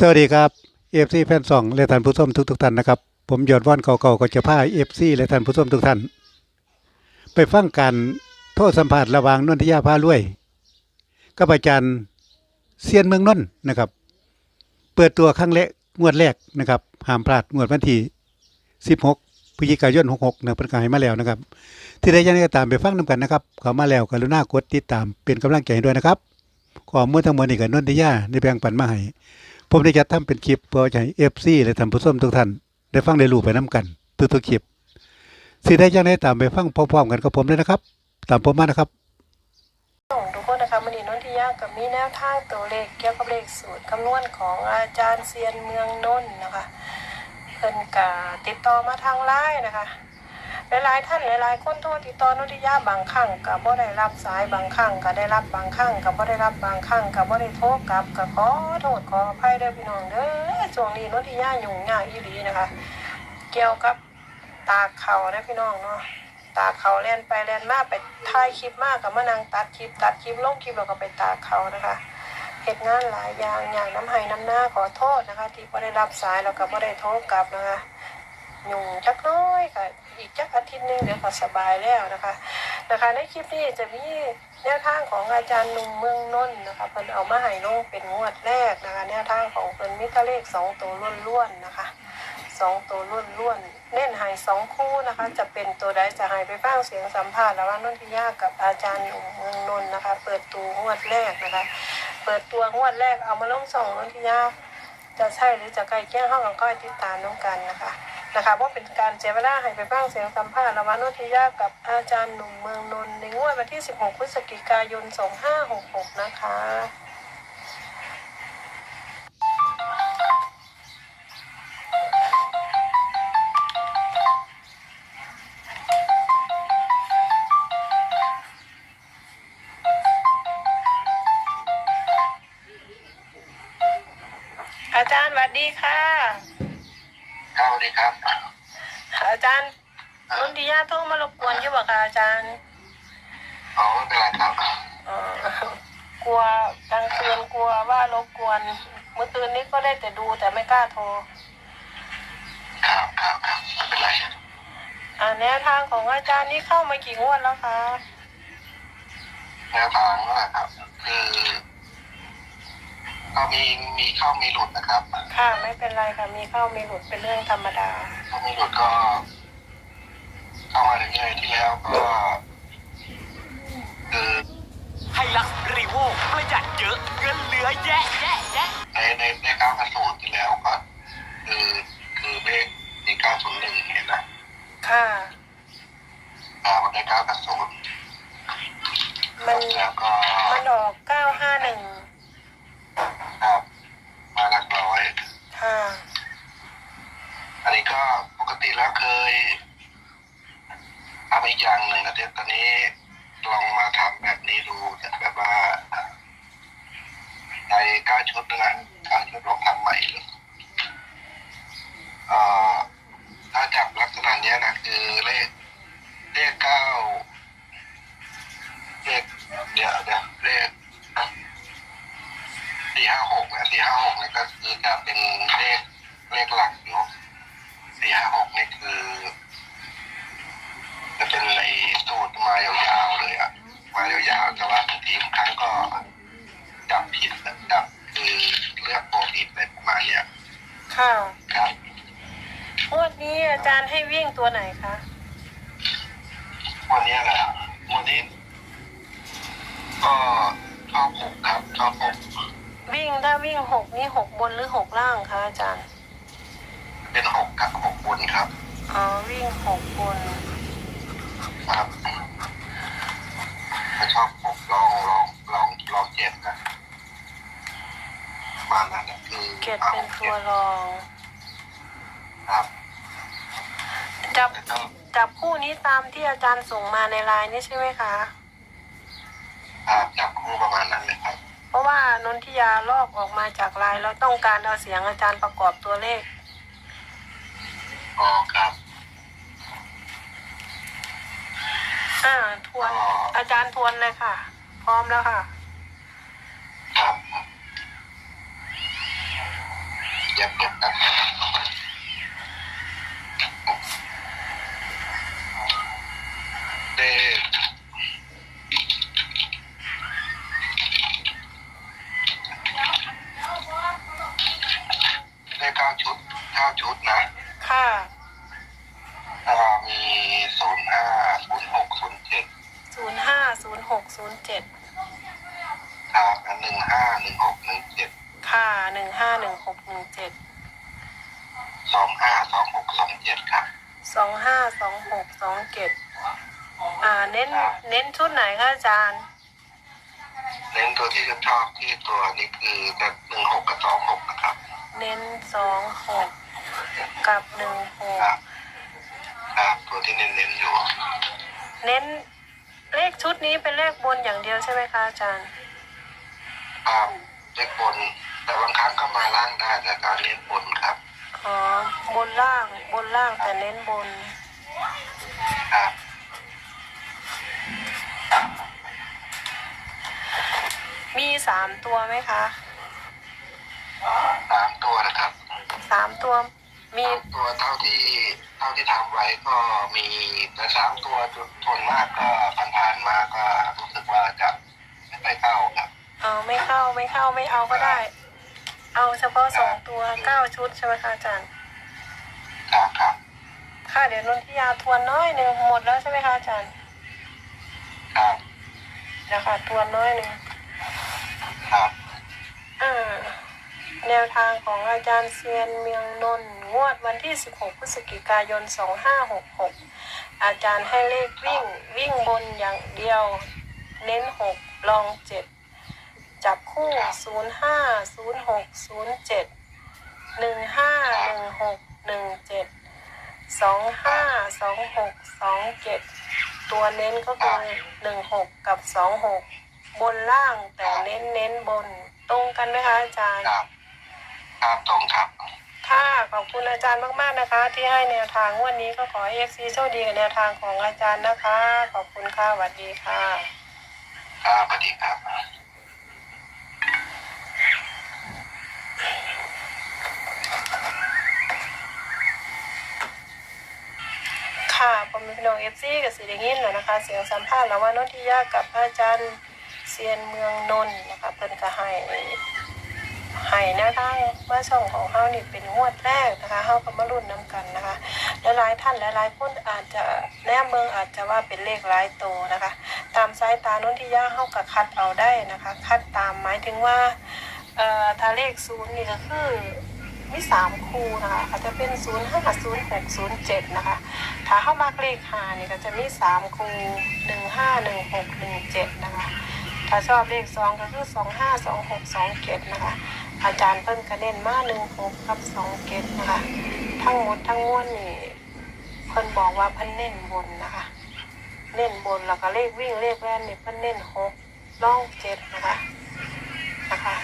สวัสดีครับเอฟซีแฟนสองและท่านผู้ชมทุกทุกท่านนะครับ ผมยอดว่านเก่าๆก็จะพาเอฟซีและท่านผู้ชมทุกท่าน ไปฟังการโทษสัมภาษณ์ระหว่างนนทิยาพารวยกับอาจารย์เซียนเมืองนนท์นะครับ เปิดตัวครั้งแรกงวดแรกนะครับห้ามพลาดงวดวันที่16พฤศจิกายน66นะประกาศให้มาแล้วนะครับ ที่ได้ยังไงก็ตามไปฟังนํกันนะครับข้ามาแล้วกรุณากดติดตามเป็นกำลังใจด้วยนะครับขอมือทั้งหมดนี่กับนนทิยาได้แบ่งปันมาให้ ผมได้จัดทำเป็นคลิปเพื่อจะให้เอฟซีและท่านผู้ชมทุกท่านได้ฟังได้รู้ไปน้กันทุกๆคลิปสิได้ยังไงตามไปฟังพร้อมๆกันกับผมเลยนะครับ ตามผมมานะครับส่งทุกคนนะคะมันนีนนทิยากับมีแนวทางตัวเลขเกี่ยวกับเลขสูตรคำนวณของอาจารย์เซียนเมืองนนท์นะคะเพิ่นกาติดต่อมาทางไลน์นะคะ หลายๆท่านหลายๆคนโทรติดต่อนนทิยาบางครั้งก็บ่ได้รับสายบางครั้งก็ได้รับบางครั้งก็บ่ได้รับบางครั้งก็บ่ได้โทรกลับก็ขอโทษขออภัยเด้อพี่น้องเด้อช่วงนี้นนทิยายุ่งยากอีหลีนะคะ เกี่ยวกับตาเขานะพี่น้องเนาะตาเขาเล่นไปเล่นมาไปถ่ายคลิปมากกับมานั่งตัดคลิปตัดคลิปลงคลิปแล้วก็ไปตาเขานะคะเหตุงานหลายอย่างอย่างน้ำไห้น้ำหน้าขอโทษนะคะ ที่ไม่ได้รับสายแล้วก็ไม่ได้โทรกลับนะคะ ยุ่งจักน้อยค่ะ อีกจักอาทิตย์หนึงเดี๋ยวก็สบายแล้วนะคะนะคะ ในคลิปนี้จะมีแนวทางของอาจารย์หนุ่มเมืองนนท์นะคะเพิ่นเอามาให้ลงเป็นงวดแรกนะคะ แนวทางของเพิ่นมิตรเลขสองตัวล้วนๆนะคะสองตัวล้วนๆเน้นใหายสองคู่นะคะ จะเป็นตัวใดจะใหายไปฟังเสียงสัมภาษณ์ระหว่างนนทิยากับอาจารย์หนุ่มเมืองนนท์นะคะ เปิดตัวงวดแรกนะคะ เปิดตัวงวดแรกเอามาลงส่งนนทิยาจะใช่หรือจะใกล้เคียงห้องกับก้อยติดตามน้องกันนะคะ นะคะว่าเป็นการเสียเวลาให้ไปฟังเสียงสัมภาษณ์ระวานนทิยากับอาจารย์หนุ่มเมืองนนท์ในงวดวันที่ 16 พฤศจิกายน 2566 นะคะอาจารย์สวัสดีค่ะ ครับสวัสดีครับ อาจารย์นนทิยาโทรมารบกวนอยู่บ่คะอาจารย์อ๋อไม่เป็นไรครับ เอ่อกลัวกลางคืนกลัวว่ารบกวน เมื่อคืนนี้ก็ได้แต่ดูแต่ไม่กล้าโทรครับครับครับไม่เป็นไรอ่าแนวทางของอาจารย์นี่เข้ามากี่งวดแล้วคะ แนวทางนะครับ คือ ก็มีมีเข้ามีหลุดนะครับค่ะไม่เป็นไรค่ะมีเข้ามีหลุดเป็นเรื่องธรรมดาเข้ามีหลุดก็ เข้ามาเรื่อยๆที่แล้วก็คือไฮลักซ์รีโวประหยัดเยอะเงินเหลือแยะแยะแยะในในในเก้ากระสูตรที่แล้วก็คือคือเลขมีเก้าศูนย์หนึ่งเห็นนะค่ะอ่าวันในเก้ากระสูตรมันแล้วก็มันออกเก้าห้าหนึ่ง ครับมาหลักร้อย ค่ะ อันนี้ก็ปกติแล้วเคยทำอีกอย่างหนึ่งนะเดี๋ยวตอนนี้ลองมาทำแบบนี้ดูแบบว่าในก้าชุดนะก้าชุดลองทำใหม่เลยอ่อถ้าจับลักษณะนี้นะคือเลขเลขเก้าเลขเดี๋ยวเดี๋ยวเลขสี่ห้าหกนะสี่ห้าหกนี่ก็คือจะเป็น เลขเลขหลักอยู่สี่ห้าหกนี่คือจะเป็นในสูตรมายาวๆเลยอะมายาวๆแต่ว่าบางทีบางครั้งก็จับผิดนะจับคือเลือกโปรผิดอะไรประมาณเนี้ยค่ะครับงวดนี้อาจารย์ให้วิ่งตัวไหนคะวันนี้แหละวันนี้ก็ชอบหกครับชอบหกวิ่งถ้าวิ่งหกนี่หกบนหรือหกล่างคะอาจารย์ เป็นหกครับหกบนครับอ๋อวิ่งหกบนครับถ้าชอบหกลองลองลองลองเจ็ดนะประมาณนั้นนะคือเกตเป็นตัวรอง ครับจับแต่ต้องจับคู่นี้ตามที่อาจารย์ส่งมาในไลน์นี่ใช่ไหมคะภาพจับคู่ประมาณนั้นเลยครับเพราะว่านนทิยาลอกออกมาจากไลน์แล้วต้องการเอาเสียงอาจารย์ประกอบตัวเลข อ๋อครับ อ่าทวนอาจารย์ทวนเลยค่ะ พร้อมแล้วค่ะ ครับเย็บเย็บนะ ศูนย์หกศูนย์เจ็ดครับหนึ่งห้าหนึ่งหกหนึ่งเจ็ดค่ะหนึ่งห้าหนึ่งหกหนึ่งเจ็ดสองห้าสองหกสองเจ็ดครับสองห้าสองหกสองเจ็ดอ่าเน้นเน้นชุดไหนคะอาจารย์ เน้นตัวที่ชอบที่ตัวนี้คือแต่หนึ่งหกกับสองหกนะครับ เน้นสองหกกับหนึ่งหกครับครับตัวที่เน้นเน้นๆอยู่ เน้น เลขชุดนี้เป็นเลขบนอย่างเดียวใช่ไหมคะอาจารย์ ครับเลขบน แต่บางครั้งก็มาล่างได้แต่การเน้นบนครับ อ๋อ บนล่างบนล่างแต่เน้นบน ครับมีสามตัวไหมคะสามตัวนะครับสามตัวมีสามตัวเท่าที่เท่าที่ทำไว้ก็มีแต่สามตัวส่วนมากก็ผ่านๆมาก็รู้สึกว่าจะไม่ไปเข้าครับเอาไม่เข้าไม่เข้าไม่เอาก็ได้ เอาเฉพาะสองตัวเก้าชุดใช่ไหมคะอาจารย์ครับครับค่ะเดี๋ยวนนทิยาทวนน้อยหนึ่งหมดแล้วใช่ไหมคะอาจารย์ครับเดี๋ยวค่ะทวนน้อยหนึ่งครับอ่า แนวทางของอาจารย์เซียนเมียงนนท์งวดวันที่ 16 พฤศจิกายน 2566 อาจารย์ให้เลขวิ่งวิ่งบนอย่างเดียว เน้น 6 ลอง 7 จับคู่ 05 06 07 15 16 17 25 26 27ตัวเน้นก็คือ16กับ26บนล่างแต่เน้นเน้นบนตรงกันไหมคะอาจารย์ ครับครับตรงครับค่ะขอบคุณอาจารย์มาก ๆ นะคะ ที่ให้แนวทางงวันนี้ก็ขอเอฟซีโชคดีกับแนวทางของอาจารย์นะคะ ขอบคุณค่ะสวัสดีค่ะ ครับสวัสดีครับค่ะผมเป็นพี่น้องเอฟซีกับสีแดงยินแล้วนะคะ เสียงสัมภาษณ์ระหว่างนนทิยากับพระอาจารย์เซียนเมืองนนท์นะคะเพิ่นก็ให้ ให้แนวทางมาช่องของเฮานี่เป็นงวดแรกนะคะเฮาก็มารุ่นน้กันนะคะและหลายท่านและหลายคนอาจจะแนมเมืองอาจจะว่าเป็นเลขหลายโตวนะคะ ตามสายตานนทิยาเฮาก็คัดเอาได้นะคะ คัดตามหมายถึงว่าเอ่อถ้าเลขศูนย์นี่ก็คือมีสามคู่นะคะอาจจะเป็นศูนย์ห้าศูนย์หกศูนย์เจ็ดนะคะ ถ้าเข้ามากเลขหานี่ก็จะมีสามคู่หนึ่งห้าหนึ่งหกหนึ่งเจ็ดนะคะ ถ้าชอบเลขสองก็คือสองห้าสองหกสองเจ็ดนะคะ อาจารย์เพิ่นก็เน้นมาหนึ่งหกกับสองเจ็ดนะคะ ทั้งหมดทั้งมวลนี่เพิ่นบอกว่าเพิ่นเน้นบนนะคะ เน้นบนแล้วก็เลขวิ่งเลขแว่นนี่เพิ่นเน้นหกล่องเจ็ดนะคะนะคะ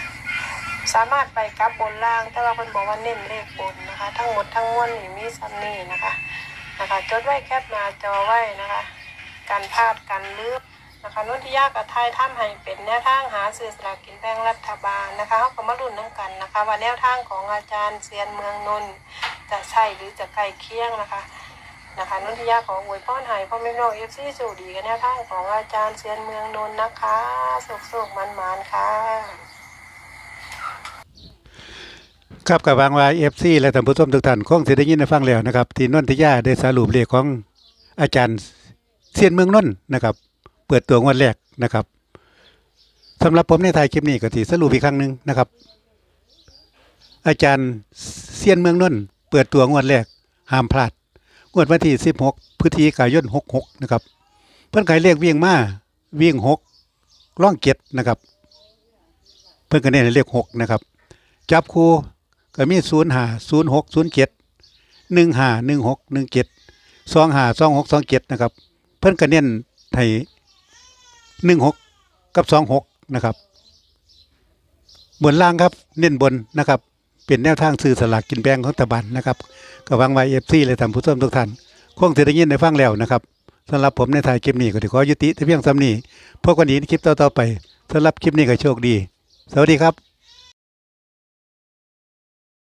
สามารถไปกลับบนล่างแต่ว่าเพิ่นบอกว่าเน้นเลขบนนะคะ ทั้งหมดทั้งมวลนี่มีซัมนี่นะคะนะคะ จดไว้แคปหน้าจอไว้นะคะ การพลาดการลืบ นะคะนุ่นที่ยากับไทยท่ามให้เป็นแนวทางหาซื้อสลากกินแบ่งรัฐบาลนะคะเขาก็มาลุ้นน้ำกันนะคะ ว่าแนวทางของอาจารย์เซียนเมืองนนท์จะใช่หรือจะใกล้เคียงนะคะนะคะนุที่ยาของอวยพรให้พ่อแม่น้องเอฟซีสูดีกันแนวทางของอาจารย์เซียนเมืองนนท์นะคะสุกๆมันๆค่ะครับกับวางวายเอฟซีและท่านผู้ชมทุกท่านคงสิได้ยินได้ฟังแล้วนะครับ ที่นนทิยาได้สรุปเลขของอาจารย์เซียนเมืองนนท์นะครับ เปิดตัวงวดแรกนะครับสำหรับผมในถ่ายคลิปนี้ก็สิสรุปอีกครั้งหนึ่งนะครับ อาจารย์เซียนเมืองนนท์เปิดตัวงวดแรกห้ามพลาดงวดวันที่16พฤศจิกายน66นะครับ เพิ่อนขายเลขวิ่งมาวิ่ง6ล่องเจ็ดนะครับ เพิ่อนก็เน้นให้เลขหกนะครับ จับคู่ก็มีศูนย์หาศูนย์หกศูนย์เจ็ดหนึ่งหาหนึ่งหกหนึ่งเจ็ดสองหาสองหกสองเจ็ดนะครับ เพิ่อนก็เน้นไทย หนึ่งหกกับสองหกนะครับ บนล่างครับเน้นบนนะครับ เป็นแนวทางซื้อสลากกินแบ่งของตะบานนะครับก็วังไว้เอฟซีเลยท่านผู้ชมทุกท่านคงจะได้ยินได้ฟังแล้วนะครับสำหรับผมในถ่ายคลิปนี้ก็ถือขอยุติแต่เพียงซ้ำนี้พบกันอีกในคลิปต่อๆไปสำหรับคลิปนี้ก็โชคดี สวัสดีครับ